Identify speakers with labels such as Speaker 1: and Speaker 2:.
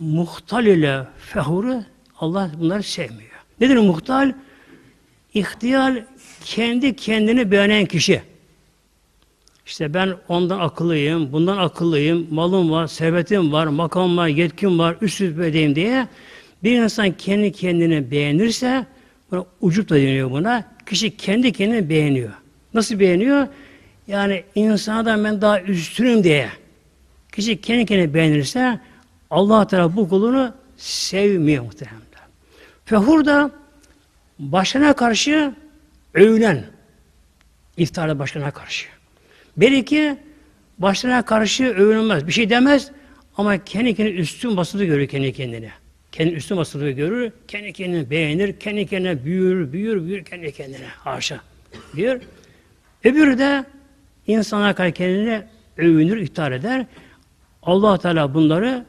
Speaker 1: muhtal ile fehuru Allah bunları sevmiyor. Nedir muhtal? İhtiyar kendi kendini beğenen kişi. İşte ben ondan akıllıyım, bundan akıllıyım, malım var, servetim var, makam var, yetkim var, üst rütbedeyim diye bir insan kendi kendini beğenirse buna ucup da deniyor buna. Kişi kendi kendini beğeniyor. Nasıl beğeniyor? Yani insanadan ben daha üstünüm diye. Kişi kendi kendini beğenirse Allah Teala bu kulunu sevmiyor muhtemelen. Fehur da başına karşı övülen iftarda başına karşı. Belki başına karşı övünmez, bir şey demez ama kendi kendine üstün basılı görür kendi kendine. Kendi üstün basılı görür, kendi kendini beğenir, kendi kendine büyür, büyür, büyür kendi kendine. Haşa. Büyür. Öbürü de insana karşı kendine övünür, ihtar eder. allah Teala bunları